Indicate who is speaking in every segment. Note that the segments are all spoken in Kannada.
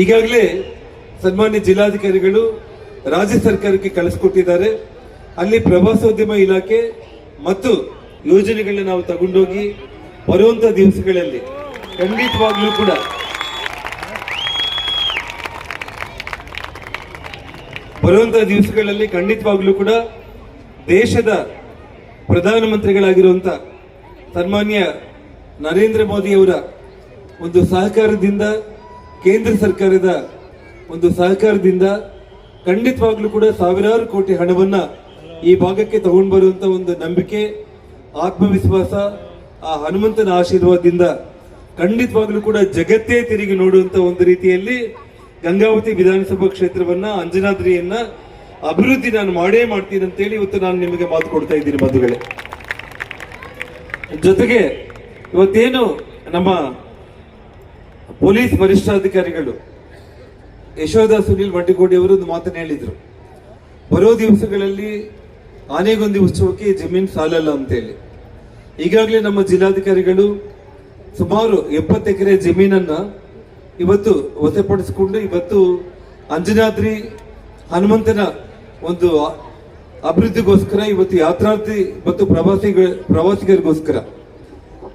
Speaker 1: ಈಗಾಗಲೇ ಸನ್ಮಾನ್ಯ ಜಿಲ್ಲಾಧಿಕಾರಿಗಳು ರಾಜ್ಯ ಸರ್ಕಾರಕ್ಕೆ ಕಳಿಸ್ಕೊಟ್ಟಿದ್ದಾರೆ. ಅಲ್ಲಿ ಪ್ರವಾಸೋದ್ಯಮ ಇಲಾಖೆ ಮತ್ತು ಯೋಜನೆಗಳನ್ನ ನಾವು ತಗೊಂಡೋಗಿ ಬರುವಂತ ದಿವಸಗಳಲ್ಲಿ ಖಂಡಿತವಾಗ್ಲೂ ಕೂಡ ಬರುವಂತ ದಿವಸಗಳಲ್ಲಿ ಖಂಡಿತವಾಗ್ಲೂ ಕೂಡ ದೇಶದ ಪ್ರಧಾನಮಂತ್ರಿಗಳಾಗಿರುವಂತ ಸನ್ಮಾನ್ಯ ನರೇಂದ್ರ ಮೋದಿಯವರ ಒಂದು ಸಹಕಾರದಿಂದ ಕೇಂದ್ರ ಸರ್ಕಾರದ ಒಂದು ಸಹಕಾರದಿಂದ ಖಂಡಿತವಾಗ್ಲೂ ಕೂಡ ಸಾವಿರಾರು ಕೋಟಿ ಹಣವನ್ನ ಈ ಭಾಗಕ್ಕೆ ತಗೊಂಡು ಬರುವಂತ ಒಂದು ನಂಬಿಕೆ, ಆತ್ಮವಿಶ್ವಾಸ, ಆ ಹನುಮಂತನ ಆಶೀರ್ವಾದದಿಂದ ಖಂಡಿತವಾಗ್ಲೂ ಕೂಡ ಜಗತ್ತೇ ತಿರುಗಿ ನೋಡುವಂತ ಒಂದು ರೀತಿಯಲ್ಲಿ ಗಂಗಾವತಿ ವಿಧಾನಸಭಾ ಕ್ಷೇತ್ರವನ್ನ, ಅಂಜನಾದ್ರಿಯನ್ನ ಅಭಿವೃದ್ಧಿ ನಾನು ಮಾಡೇ ಮಾಡ್ತೀನಿ ಅಂತೇಳಿ ಇವತ್ತು ನಾನು ನಿಮಗೆ ಮಾತು ಕೊಡ್ತಾ ಇದ್ದೀನಿ ಬಂಧುಗಳೇ. ಜೊತೆಗೆ ಇವತ್ತೇನು ನಮ್ಮ ಪೊಲೀಸ್ ವರಿಷ್ಠಾಧಿಕಾರಿಗಳು ಯಶೋಧ ಸುನಿಲ್ ಮಡ್ಡಿಗೋಡಿ ಅವರು ಒಂದು ಮಾತನ್ನು ಹೇಳಿದರು. ಬರೋ ದಿವಸಗಳಲ್ಲಿ ಆನೆಗೊಂದಿ ಉತ್ಸವಕ್ಕೆ ಜಮೀನು ಸಾಲಲ್ಲ ಅಂತೇಳಿ. ಈಗಾಗಲೇ ನಮ್ಮ ಜಿಲ್ಲಾಧಿಕಾರಿಗಳು ಸುಮಾರು ಎಪ್ಪತ್ತು ಎಕರೆ ಜಮೀನನ್ನ ಇವತ್ತು ವಶಪಡಿಸಿಕೊಂಡು ಇವತ್ತು ಅಂಜನಾದ್ರಿ ಹನುಮಂತನ ಒಂದು ಅಭಿವೃದ್ಧಿಗೋಸ್ಕರ ಇವತ್ತು ಯಾತ್ರಾರ್ಥಿ ಮತ್ತು ಪ್ರವಾಸಿಗ, ಪ್ರವಾಸಿಗರಿಗೋಸ್ಕರ.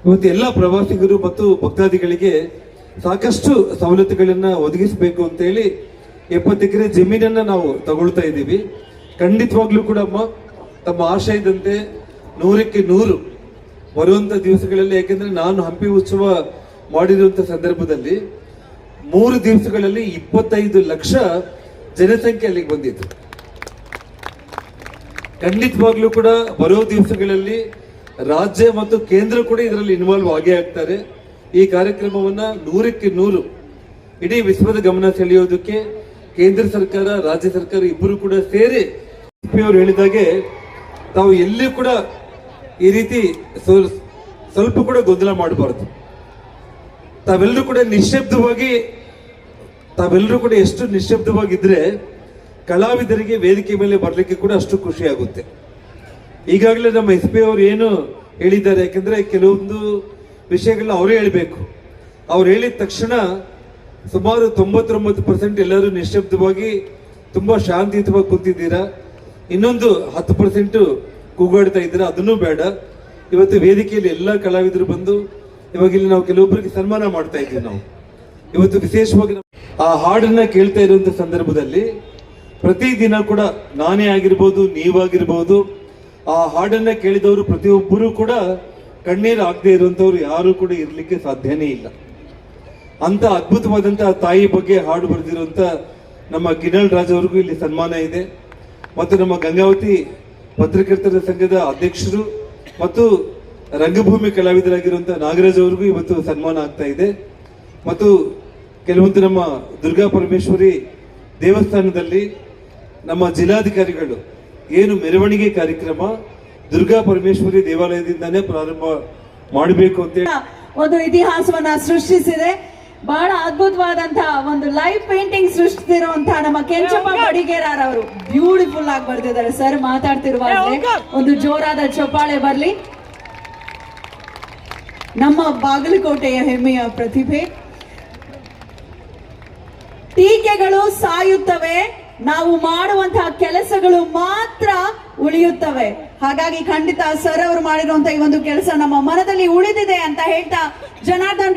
Speaker 1: ಇವತ್ತು ಎಲ್ಲ ಪ್ರವಾಸಿಗರು ಮತ್ತು ಭಕ್ತಾದಿಗಳಿಗೆ ಸಾಕಷ್ಟು ಸವಲತ್ತುಗಳನ್ನು ಒದಗಿಸಬೇಕು ಅಂತ ಹೇಳಿ ಎಪ್ಪತ್ತು ಎಕರೆ ಜಮೀನನ್ನ ನಾವು ತಗೊಳ್ತಾ ಇದ್ದೀವಿ. ಖಂಡಿತವಾಗ್ಲೂ ಕೂಡ ತಮ್ಮ ಆಶಯದಂತೆ ನೂರಕ್ಕೆ ನೂರು ಬರುವಂಥ ದಿವಸಗಳಲ್ಲಿ, ಯಾಕೆಂದ್ರೆ ನಾನು ಹಂಪಿ ಉತ್ಸವ ಮಾಡಿರುವಂಥ ಸಂದರ್ಭದಲ್ಲಿ ಮೂರು ದಿವಸಗಳಲ್ಲಿ ಇಪ್ಪತ್ತೈದು ಲಕ್ಷ ಜನಸಂಖ್ಯೆ ಅಲ್ಲಿಗೆ ಬಂದಿತ್ತು. ಖಂಡಿತವಾಗ್ಲೂ ಕೂಡ ಬರೋ ದಿವಸಗಳಲ್ಲಿ ರಾಜ್ಯ ಮತ್ತು ಕೇಂದ್ರ ಕೂಡ ಇದರಲ್ಲಿ ಇನ್ವಾಲ್ವ್ ಆಗೇ ಆಗ್ತಾರೆ. ಈ ಕಾರ್ಯಕ್ರಮವನ್ನ ನೂರಕ್ಕೆ ನೂರು ಇಡೀ ವಿಶ್ವದ ಗಮನ ಸೆಳೆಯೋದಕ್ಕೆ ಕೇಂದ್ರ ಸರ್ಕಾರ, ರಾಜ್ಯ ಸರ್ಕಾರ ಇಬ್ಬರು ಕೂಡ ಸೇರಿ ಅವರು ಹೇಳಿದಾಗೆ ತಾವು ಎಲ್ಲಿ ಕೂಡ ಈ ರೀತಿ ಸ್ವಲ್- ಸ್ವಲ್ಪ ಕೂಡ ಗೊಂದಲ ಮಾಡಬಾರದು. ತಾವೆಲ್ಲರೂ ಕೂಡ ನಿಶ್ಶಬ್ದವಾಗಿ ತಾವೆಲ್ಲರೂ ಕೂಡ ಎಷ್ಟು ನಿಶ್ಶಬ್ದವಾಗಿದ್ದರೆ ಕಲಾವಿದರಿಗೆ ವೇದಿಕೆ ಮೇಲೆ ಬರಲಿಕ್ಕೆ ಕೂಡ ಅಷ್ಟು ಖುಷಿ ಆಗುತ್ತೆ. ಈಗಾಗಲೇ ನಮ್ಮ ಎಸ್ ಪಿ ಅವರು ಏನು ಹೇಳಿದ್ದಾರೆ, ಯಾಕಂದ್ರೆ ಕೆಲವೊಂದು ವಿಷಯಗಳನ್ನ ಅವರೇ ಹೇಳಬೇಕು. ಅವ್ರು ಹೇಳಿದ ತಕ್ಷಣ ಸುಮಾರು ತೊಂಬತ್ತೊಂಬತ್ತು ಪರ್ಸೆಂಟ್ ಎಲ್ಲರೂ ನಿಶಬ್ದವಾಗಿ ತುಂಬ ಶಾಂತಿಯುತವಾಗಿ ಕೂತಿದ್ದೀರಾ? ಇನ್ನೊಂದು ಹತ್ತು ಪರ್ಸೆಂಟು ಕೂಗಾಡ್ತಾ ಇದ್ದೀರಾ? ಅದನ್ನೂ ಬೇಡ. ಇವತ್ತು ವೇದಿಕೆಯಲ್ಲಿ ಎಲ್ಲ ಕಲಾವಿದರು ಬಂದು ಇವಾಗ ಇಲ್ಲಿ ನಾವು ಕೆಲವೊಬ್ಬರಿಗೆ ಸನ್ಮಾನ ಮಾಡ್ತಾ ಇದ್ದೀವಿ ನಾವು. ಇವತ್ತು ವಿಶೇಷವಾಗಿ ಆ ಹಾಡನ್ನ ಕೇಳ್ತಾ ಇರುವಂತ ಸಂದರ್ಭದಲ್ಲಿ ಪ್ರತಿದಿನ ಕೂಡ ನಾನೇ ಆಗಿರ್ಬೋದು ನೀವಾಗಿರ್ಬೋದು ಆ ಹಾಡನ್ನ ಕೇಳಿದವರು ಪ್ರತಿಯೊಬ್ಬರೂ ಕೂಡ ಕಣ್ಣೀರು ಆಗದೆ ಇರುವಂತವ್ರು ಯಾರು ಕೂಡ ಇರಲಿಕ್ಕೆ ಸಾಧ್ಯನೇ ಇಲ್ಲ. ಅಂತ ಅದ್ಭುತವಾದಂತಹ ತಾಯಿ ಬಗ್ಗೆ ಹಾಡು ಬರೆದಿರುವಂತ ನಮ್ಮ ಕಿರಣ್ ರಾಜ್ ಅವ್ರಿಗೂ ಇಲ್ಲಿ ಸನ್ಮಾನ ಇದೆ. ಮತ್ತು ನಮ್ಮ ಗಂಗಾವತಿ ಪತ್ರಕರ್ತರ ಸಂಘದ ಅಧ್ಯಕ್ಷರು ಮತ್ತು ರಂಗಭೂಮಿ ಕಲಾವಿದರಾಗಿರುವಂತಹ ನಾಗರಾಜ್ ಅವ್ರಿಗೂ ಇವತ್ತು ಸನ್ಮಾನ ಆಗ್ತಾ ಇದೆ. ಮತ್ತು ಕೆಲವೊಂದು ನಮ್ಮ ದುರ್ಗಾ ಪರಮೇಶ್ವರಿ ದೇವಸ್ಥಾನದಲ್ಲಿ ನಮ್ಮ ಜಿಲ್ಲಾಧಿಕಾರಿಗಳು ಏನು ಮೆರವಣಿಗೆ ಕಾರ್ಯಕ್ರಮ ದುರ್ಗಾ ಪರಮೇಶ್ವರಿ ದೇವಾಲಯದಿಂದಾನೇ ಪ್ರಾರಂಭ ಮಾಡಬೇಕು ಅಂತ
Speaker 2: ಒಂದು ಇತಿಹಾಸವನ್ನ ಸೃಷ್ಟಿಸಿದೆ. ಬಹಳ ಅದ್ಭುತವಾದಂತಹ ಒಂದು ಲೈವ್ ಪೇಂಟಿಂಗ್ ಸೃಷ್ಟಿಸಿರುವಂತಹ ನಮ್ಮ ಕೆಂಚಪ್ಪ ಬಡಿಗೇರಾರ್ ಅವರು ಬ್ಯೂಟಿಫುಲ್ ಆಗಿ ಬರ್ತಿದ್ದಾರೆ ಸರ್ ಮಾತಾಡ್ತಿರುವ ಒಂದು ಜೋರಾದ ಚಪ್ಪಾಳೆ ಬರ್ಲಿ. ನಮ್ಮ ಬಾಗಲಕೋಟೆಯ ಹೆಮ್ಮೆಯ ಪ್ರತಿಭೆ. ಟೀಕೆಗಳು ಸಾಯುತ್ತವೆ. ನಾವು ಮಾಡುವಂತಹ ಕೆಲಸಗಳು ಮಾತ್ರ ಉಳಿಯುತ್ತವೆ. ಹಾಗಾಗಿ ಖಂಡಿತ ಸರ್ ಅವರು ಮಾಡಿರುವಂತಹ ಈ ಒಂದು ಕೆಲಸ ನಮ್ಮ ಮನದಲ್ಲಿ ಉಳಿದಿದೆ ಅಂತ ಹೇಳ್ತಾ ಜನಾರ್ದನ್